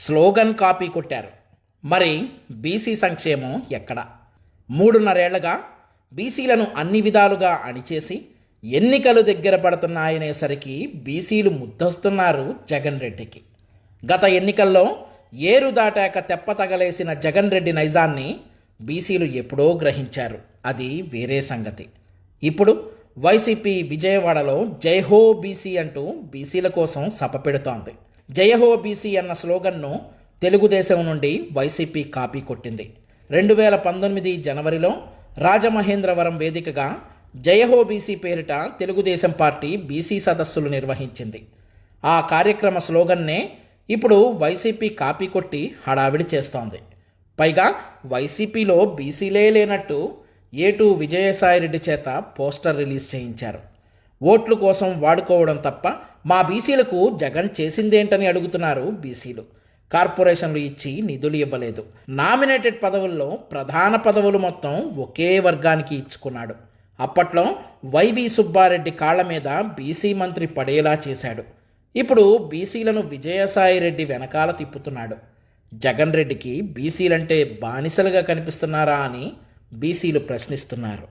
Slogan copy కొట్టారు. మరి BC సంక్షేమం ఎక్కడ? మూడున్నరేళ్ళగా బీసీలను అన్ని విధాలుగా అణిచేసి ఎన్నికలు దగ్గర పడుతున్నాయనేసరికి బీసీలు ముద్దొస్తున్నారు జగన్ రెడ్డికి. గత ఎన్నికల్లో ఏరు దాటాక తెప్ప తగలేసిన జగన్ రెడ్డి నైజాన్ని బీసీలు ఎప్పుడో గ్రహించారు. అది వేరే సంగతి. ఇప్పుడు వైసీపీ విజయవాడలో జైహో బీసీ అంటూ బీసీల కోసం సభ పెడుతోంది. జయహో బీసీ అన్న స్లోగన్ను తెలుగుదేశం నుండి వైసీపీ కాపీ కొట్టింది. రెండు వేల పంతొమ్మిది జనవరిలో రాజమహేంద్రవరం వేదికగా జయహో బీసీ పేరిట తెలుగుదేశం పార్టీ బీసీ సదస్సులు నిర్వహించింది. ఆ కార్యక్రమ స్లోగన్నే ఇప్పుడు వైసీపీ కాపీ కొట్టి హడావిడి చేస్తోంది. పైగా వైసీపీలో బీసీలే లేనట్టు ఏటూ విజయసాయిరెడ్డి చేత పోస్టర్ రిలీజ్ చేయించారు. ఓట్ల కోసం వాడుకోవడం తప్ప మా బీసీలకు జగన్ చేసిందేంటని అడుగుతున్నారు బీసీలు. కార్పొరేషన్లు ఇచ్చి నిధులు ఇవ్వలేదు. నామినేటెడ్ పదవుల్లో ప్రధాన పదవులు మొత్తం ఒకే వర్గానికి ఇచ్చుకున్నాడు. అప్పట్లో వైవి సుబ్బారెడ్డి కాళ్ళ మీద బీసీ మంత్రి పడేలా చేశాడు. ఇప్పుడు బీసీలను విజయసాయిరెడ్డి వెనకాల తిప్పుతున్నాడు. జగన్ రెడ్డికి బీసీలంటే బానిసలుగా కనిపిస్తున్నారా అని బీసీలు ప్రశ్నిస్తున్నారు.